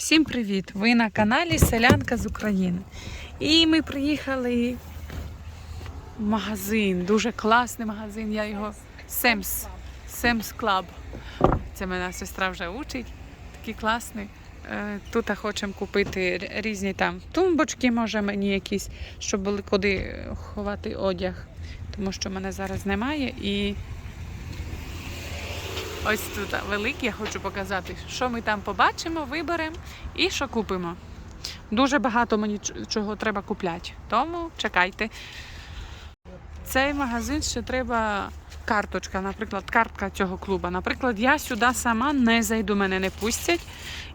Всім привіт! Ви на каналі Селянка з України. І ми приїхали в магазин, дуже класний магазин. Я його Семс. Семс Клаб. Це мене сестра вже учить. Такий класний. Е, Тут хочемо купити різні там тумбочки, може мені якісь, щоб були куди ховати одяг. Тому що мене зараз немає і Ось тут великий, я хочу показати, що ми там побачимо, виберемо і що купимо. Дуже багато мені чого треба купляти, тому чекайте. Цей магазин ще треба карточка, наприклад, картка цього клубу. Наприклад, я сюди сама не зайду, мене не пустять.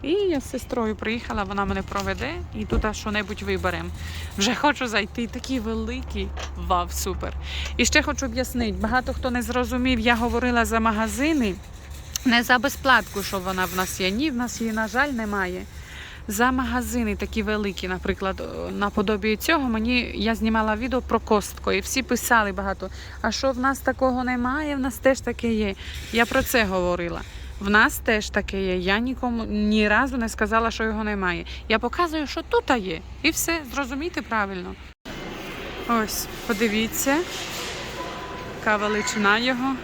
І я з сестрою приїхала, вона мене проведе і тут що-небудь виберемо. Вже хочу зайти, такий великий. Вау, супер. І ще хочу об'яснити, багато хто не зрозумів, я говорила за магазини. Не за безплатку, що вона в нас є. Ні, в нас її, на жаль, немає. За магазини такі великі, наприклад, наподобі цього, мені я знімала відео про костко, і всі писали багато. А що в нас такого немає? В нас теж таке є. Я про це говорила. В нас теж таке є. Я нікому ні разу не сказала, що його немає. Я показую, що тут є. І все, зрозумійте правильно. Ось, подивіться, яка величина його.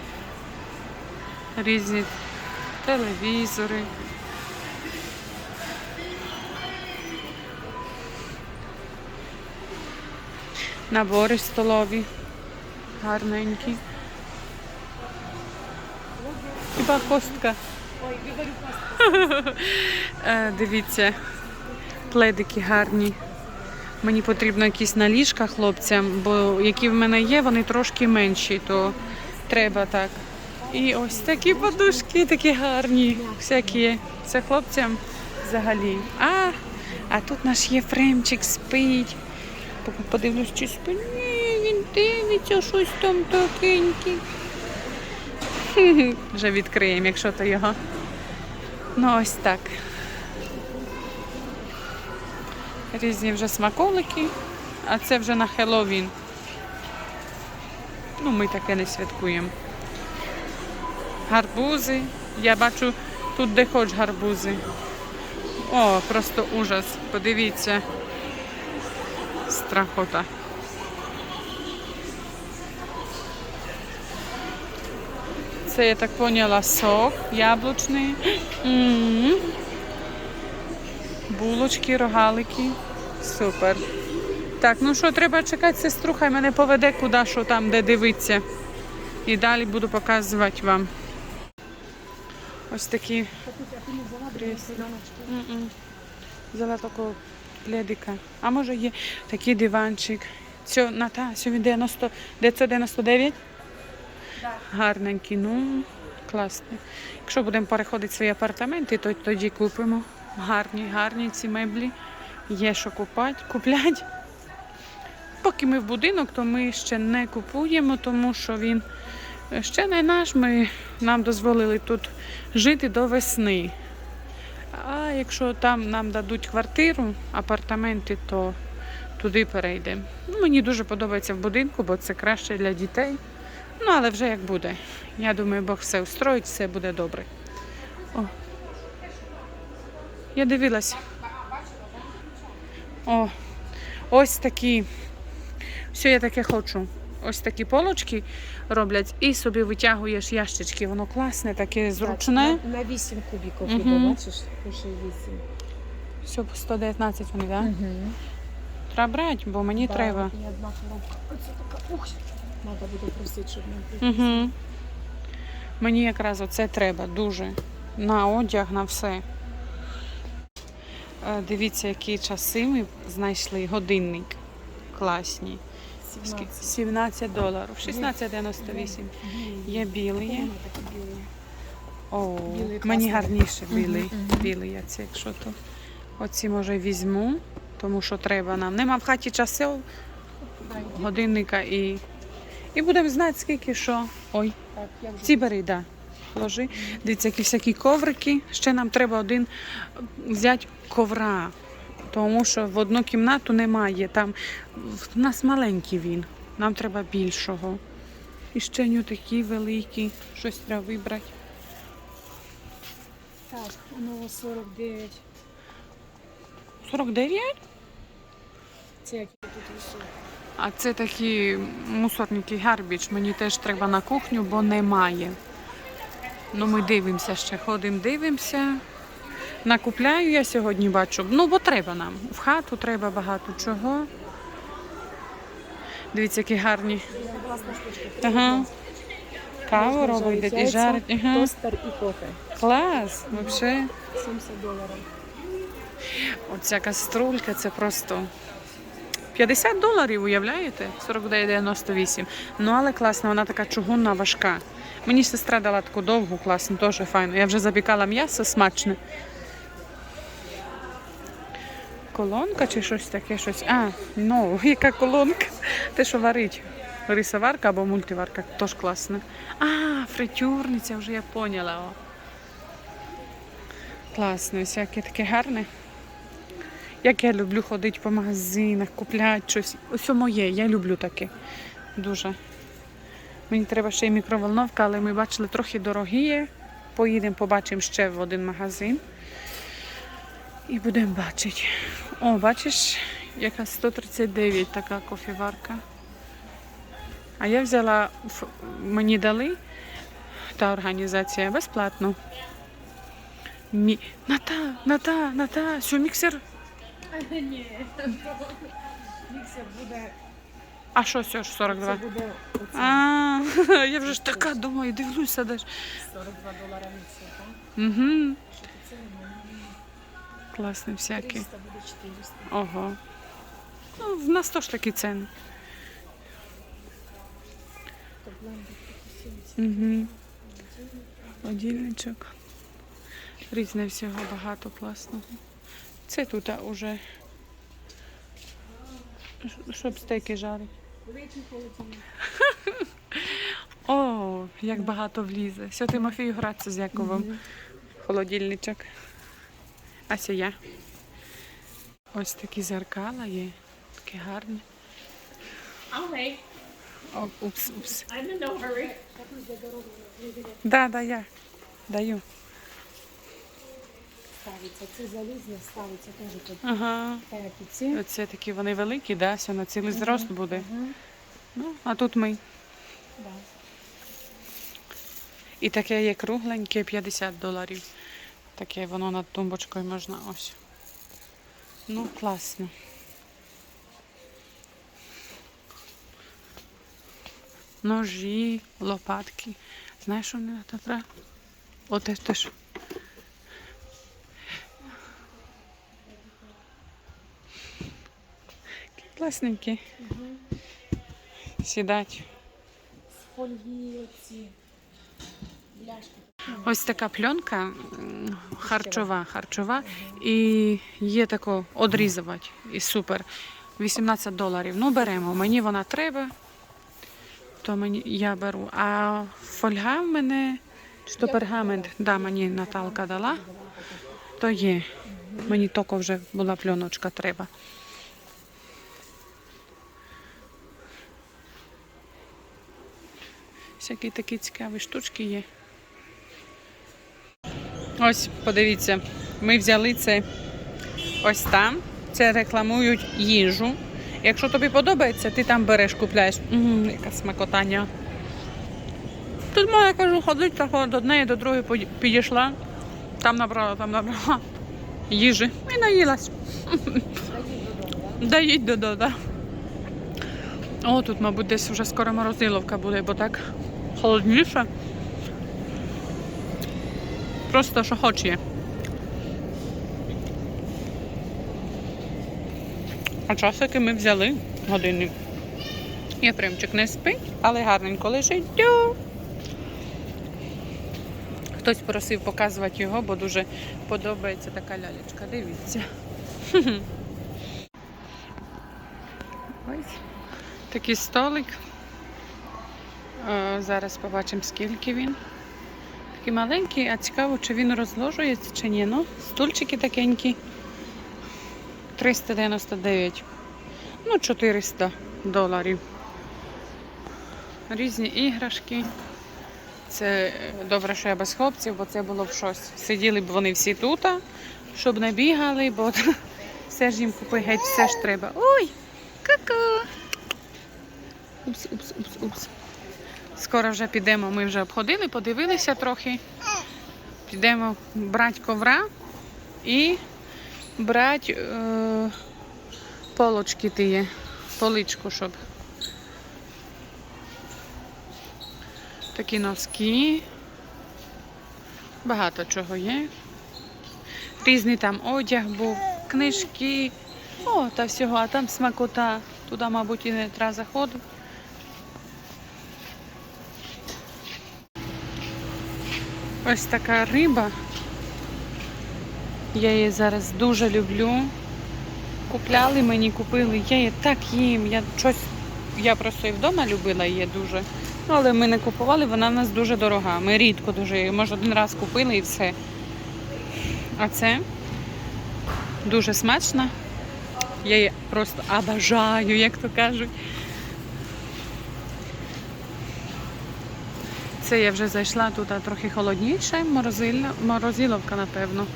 Різні телевізори. Набори столові. Гарненькі. Хіба костка. Е, Дивіться, пледики гарні. Мені потрібно якісь на ліжка хлопцям, бо які в мене є, вони трошки менші, то треба так. І ось такі подушки, такі гарні, всякі. Це хлопцям взагалі. А, а тут наш Єфремчик спить. Подивлюсь, чи спить. Ні, він дивиться щось там такеньке. Вже відкриємо, якщо то його. Ну ось так. Різні вже смаколики, а це вже на Хеллоуін. Ну, ми таке не святкуємо. Гарбузи. Я бачу тут де хоч гарбузи. О, просто ужас. Подивіться. Страхота. Це я так поняла сок яблучний. М. Булочки, рогалики. Супер. Так, ну що, треба чекати сестру, хай мене поведе куди, що там, де дивиться. І далі буду показувати вам. Ось такі. крісла. Взяла такого пледика. А може є такий диванчик. Цьо, Ната, сьогодні 90, 999? Гарненький, ну, класний. Якщо будемо переходити в свої апартаменти, то тоді купимо. Гарні, гарні ці меблі. Є що купати, куплять. Поки ми в будинок, то ми ще не купуємо, тому що він ще не наш. Ми, нам дозволили тут жити до весни. А якщо там нам дадуть квартиру, апартаменти, то туди перейдемо. Ну, мені дуже подобається в будинку, бо це краще для дітей. Ну, але вже як буде. Я думаю, Бог все устроїть, все буде добре. О. Я дивилась. О, ось такі. Все, я таке хочу. Ось такі полочки роблять і собі витягуєш ящички. Воно класне, таке зручне. Так, на, на 8 кубиків, Мгм. хіба бачиш? Пише 8. Все по 119 вони, так? Да? Угу. Треба брати, бо мені треба. І одна коробка. Оце така, ух, треба буде просити, щоб нам привезли. Угу. Мені якраз оце треба дуже. На одяг, на все. Е, Дивіться, які часи ми знайшли. Годинник. Класні. Скільки? 17. 17 доларів. 16,98. Є білий. О, мені гарніше білий. Білий я це, якщо то. Оці може візьму, тому що треба нам. Нема в хаті часів годинника і. І будемо знати, скільки що. Ой, Так, ці бери, да. Ложи. Дивіться, які всякі коврики. Ще нам треба один взяти ковра. Тому що в одну кімнату немає. Там в нас маленький він. Нам треба більшого. І ще ню такі великі. Щось треба вибрати. Так, воно 49. 49? Це які тут усі. А це такі мусорники гарбіч. Мені теж треба на кухню, бо немає. Ну, ми дивимося ще, ходимо, дивимося. Накупляю я сьогодні бачу. Ну, бо треба нам. В хату треба багато чого. Дивіться, які гарні. Ага. Каву робить і жарить. Ага. Тостер і кофе. Клас, взагалі. 70 доларів. Оця каструлька це просто 50 доларів, уявляєте? 49,98. Ну, але класна, вона така чугунна, важка. Мені сестра дала таку довгу, класну, теж файно. Я вже запікала м'ясо смачне. Колонка чи щось таке, щось. А, ну, яка колонка? Те, що варить. Рисоварка або мультиварка, теж класна. А, фритюрниця, вже я поняла. О. Класно, всяке таке гарне. Як я люблю ходити по магазинах, купляти щось. Ось моє, я люблю таке. Дуже. Мені треба ще й мікроволновка, але ми бачили трохи дорогі. Поїдемо, побачимо ще в один магазин. І будемо бачити. О, бачиш, яка 139 така кофеварка. А я взяла, мені дали та організація безплатно. Мі... Ната, ната, ната, що міксер? Ні. Міксер буде, А що це ж це 42? буде. А, я вже ж така думаю, дивлюся де ж. 42 долара міксер, так? Угу. Класний всякий. 300 буде 400. Ого. Ну, в нас теж такі ціни. То блендер 70. Угу. Одільничок. Різне всього багато класного. Це тут уже. Щоб стейки жарити. О, як багато влізе. Все, Тимофію гратися з Яковом. Холодильничок. А це я. Ось такі зеркала є. Такі гарні. I'll. О, упс, упс. I'm in no hurry. Да, да, я. Даю. Ставиться. Це залізне, ставиться теж тут. Ага. Так, і ці. Оце такі вони великі, да, все на цілий зрост буде. Ага. Ну, а тут ми. Да. І таке є кругленьке 50 доларів. Таке воно над тумбочкою можна ось. Ну, класно. Ножі, лопатки. Знаєш, що мені це треба? Оте теж. Класненькі. Сідать. З фольги ці бляшки. Ось така пленка харчова, харчова, і є тако одрізувати, і супер. 18 доларів. Ну, беремо. Мені вона треба, то мені я беру. А фольга в мене, то пергамент, да, мені Наталка дала, то є. Мені тільки вже була пленочка треба. Всякі такі цікаві штучки є. Ось, подивіться, ми взяли це ось там. Це рекламують їжу. Якщо тобі подобається, ти там береш, купляєш. М, яка смакотання. Тут моя кажу, ходить, так до неї до другої підійшла. Там набрала, там набрала їжі і наїлась. Доїдь додому, да. О, тут, мабуть, десь вже скоро морозиловка буде, бо так холодніше. Просто що хоч є. А часики ми взяли годинник. Єфремчик не спить, але гарненько лежить. Тю. Хтось просив показувати його, бо дуже подобається така лялечка. Дивіться. Ось такий столик. Зараз побачимо, скільки він. Такий маленький, а цікаво, чи він розложується, чи ні. Ну, стульчики такенькі. 399. Ну, 400 доларів. Різні іграшки. Це е, добре, що я без хлопців, бо це було б щось. Сиділи б вони всі тут, щоб не бігали, бо Все ж їм купи, геть, все ж треба. Ой, ку-ку. Упс, упс, упс, упс. Скоро вже підемо. Ми вже обходили, подивилися трохи. Підемо брати ковра і брати е, полочки тіє, поличку, щоб. Такі носки. Багато чого є. Різний там одяг був, книжки. О, та всього, а там смакота. Туди, мабуть, і не треба заходити. Ось така риба. Я її зараз дуже люблю. Купляли мені, купили. Я її так їм. Я щось, я просто і вдома любила її дуже. Ну, але ми не купували, вона в нас дуже дорога. Ми рідко дуже її, може, один раз купили і все. А це дуже смачно. Я її просто обожаю, як то кажуть. Це я вже зайшла тут трохи холодніше, морозильна, морозиловка, напевно.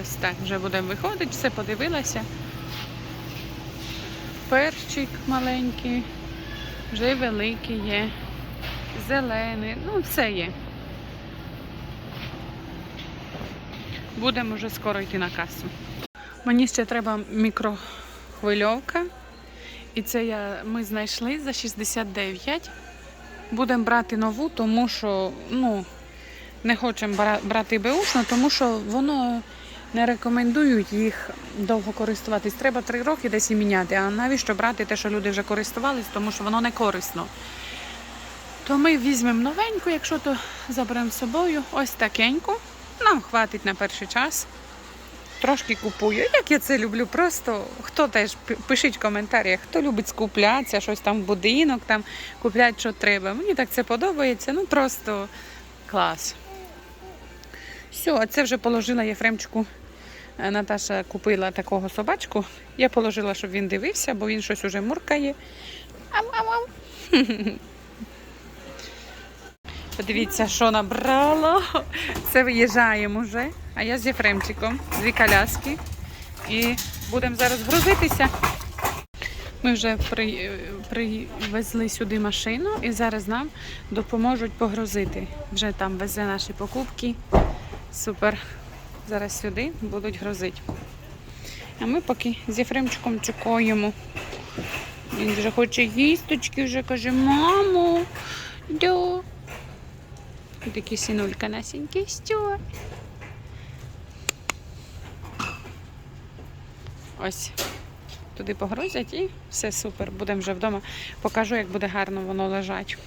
Ось так вже будемо виходити, все подивилася. Перчик маленький, вже великий є, зелений, ну все є. Будемо вже скоро йти на касу. Мені ще треба мікрохвильовка. І це я, ми знайшли за 69. Будемо брати нову, тому що ну, не хочемо брати беушну, тому що воно не рекомендують їх довго користуватись. Треба три роки десь і міняти. А навіщо брати те, що люди вже користувались, тому що воно не корисно. То ми візьмемо новеньку, якщо то заберемо з собою. Ось такеньку. Нам хватить на перший час. Трошки купую. Як я це люблю, просто хто теж пишіть в коментарях, хто любить скуплятися, щось там будинок, там купляти, що треба. Мені так це подобається. Ну просто клас. Все, а це вже положила Єфремчику. Е, Наташа купила такого собачку. Я положила, щоб він дивився, бо він щось уже муркає. Ам-ам-ам. Подивіться, що набрала. Це виїжджаємо вже. А я з Єфремчиком, дві коляски. І будемо зараз грузитися. Ми вже при, привезли сюди машину і зараз нам допоможуть погрузити. Вже там везе наші покупки. Супер. Зараз сюди будуть грузити. А ми поки з Єфремчиком чекаємо. Він вже хоче їсточки, вже каже, мамо, да. І такий синулька насенький що. Ось. Туди погрузять і все супер. Будемо вже вдома. Покажу, як буде гарно воно лежать.